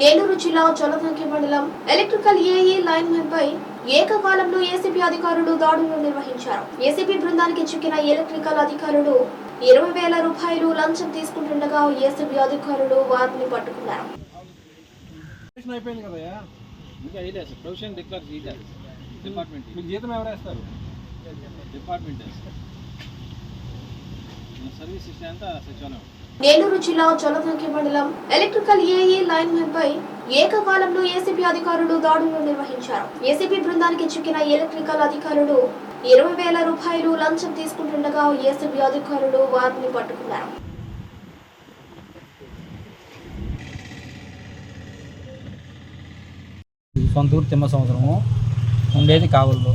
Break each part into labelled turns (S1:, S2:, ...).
S1: నెల్లూరు జిల్లా జలదంకి మండలం electrical AE line men పై ఏకకాలంలో ఏసీబీ అధికారులు దాడులు నిర్వహించారు. ఏసీబీ బృందానికి చిక్కిన ఎలక్ట్రికల్ అధికారులు ఇరవై వేల రూపాయలు లంచం తీసుకుంటుండగా ఏసీబీ అధికారులు వారిని పట్టుకున్నారు.
S2: ప్రొఫెషన్ అయిపోయింది కదయ్యా
S3: ఇంకా ఇదే సార్ ప్రొఫెషన్ డిక్లేర్ చేయలేదు డిపార్ట్మెంట్
S2: మీకు జీతం ఎవరు వేస్తారు
S3: డిపార్ట్మెంట్ సర్వీస్ ఇస్తే అంతా సచివాలయం.
S1: నెల్లూరు జిల్లా జలదంకి మండలం ఎలక్ట్రికల్ ఏఈ లైన్ మెన్ పై ఏకకాలంలో ఏసీబీ అధికారులు దాడులు నిర్వహించారు. ఏసీబీ బృందానికి చిక్కిన ఎలక్ట్రికల్ అధికారులు ఇరవై వేల రూపాయలు లంచం తీసుకుంటుండగా ఏసీబీ అధికారులు వారిని పట్టుకున్నారు.
S4: సొంత ఊరు తిమ్మ సంవత్సరము ఉండేది కావల్లో.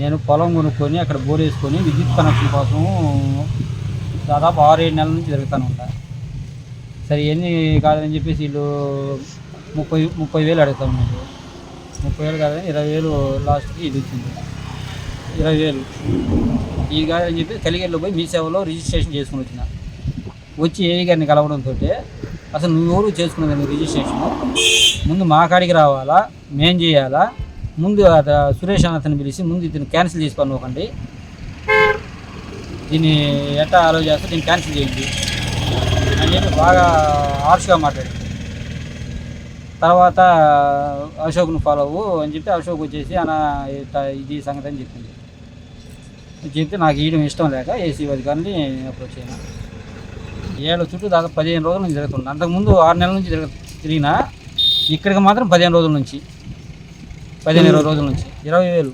S4: నేను పొలం కొనుక్కొని అక్కడ బోర్ వేసుకొని విద్యుత్ కనెక్షన్ కోసం దాదాపు ఆరు ఏడు నెలల నుంచి తిరుగుతాను ఉంటా. సరే ఎన్ని కాదని చెప్పేసి వీళ్ళు ముప్పై ముప్పై వేలు అడుగుతాం మీకు ముప్పై వేలు కాదని ఇరవై వేలు లాస్ట్కి ఇది వచ్చింది. ఇరవై వేలు. ఇది కాదని చెప్పి కలిగేళ్ళు పోయి మీ సేవలో రిజిస్ట్రేషన్ చేసుకుని వచ్చిన. వచ్చి ఏవి గారిని కలవడంతో అసలు నువ్వు ఎవరు చేసుకున్నది రిజిస్ట్రేషన్? ముందు మా కాడికి రావాలా? మేం చేయాలా? ముందు అతను సురేష్ అన్న అతను పిలిచి ముందు ఇతను క్యాన్సిల్ చేసి పనుకోకండి దీన్ని ఎట్లా అలో చేస్తే దీన్ని క్యాన్సిల్ చేయండి అని చెప్పి బాగా హార్ష్గా మాట్లాడింది. తర్వాత అశోక్ను ఫాలో అవ్వు అని చెప్పి అశోక్ వచ్చేసి అన్న ఇది సంగతి అని చెప్పింది. చెప్తే నాకు ఇయడం ఇష్టం లేక ఏసీ అధికారిని అప్రోచ్ అయినా ఏళ్ళ చుట్టూ దాదాపు పదిహేను రోజుల నుంచి తిరుగుతుంది అంతకుముందు ఆరు నెలల నుంచి తిరగ తిరిగినా ఇక్కడికి మాత్రం పదిహేను రోజుల నుంచి పదిహేను ఇరవై రోజుల నుంచి ఇరవై వేలు.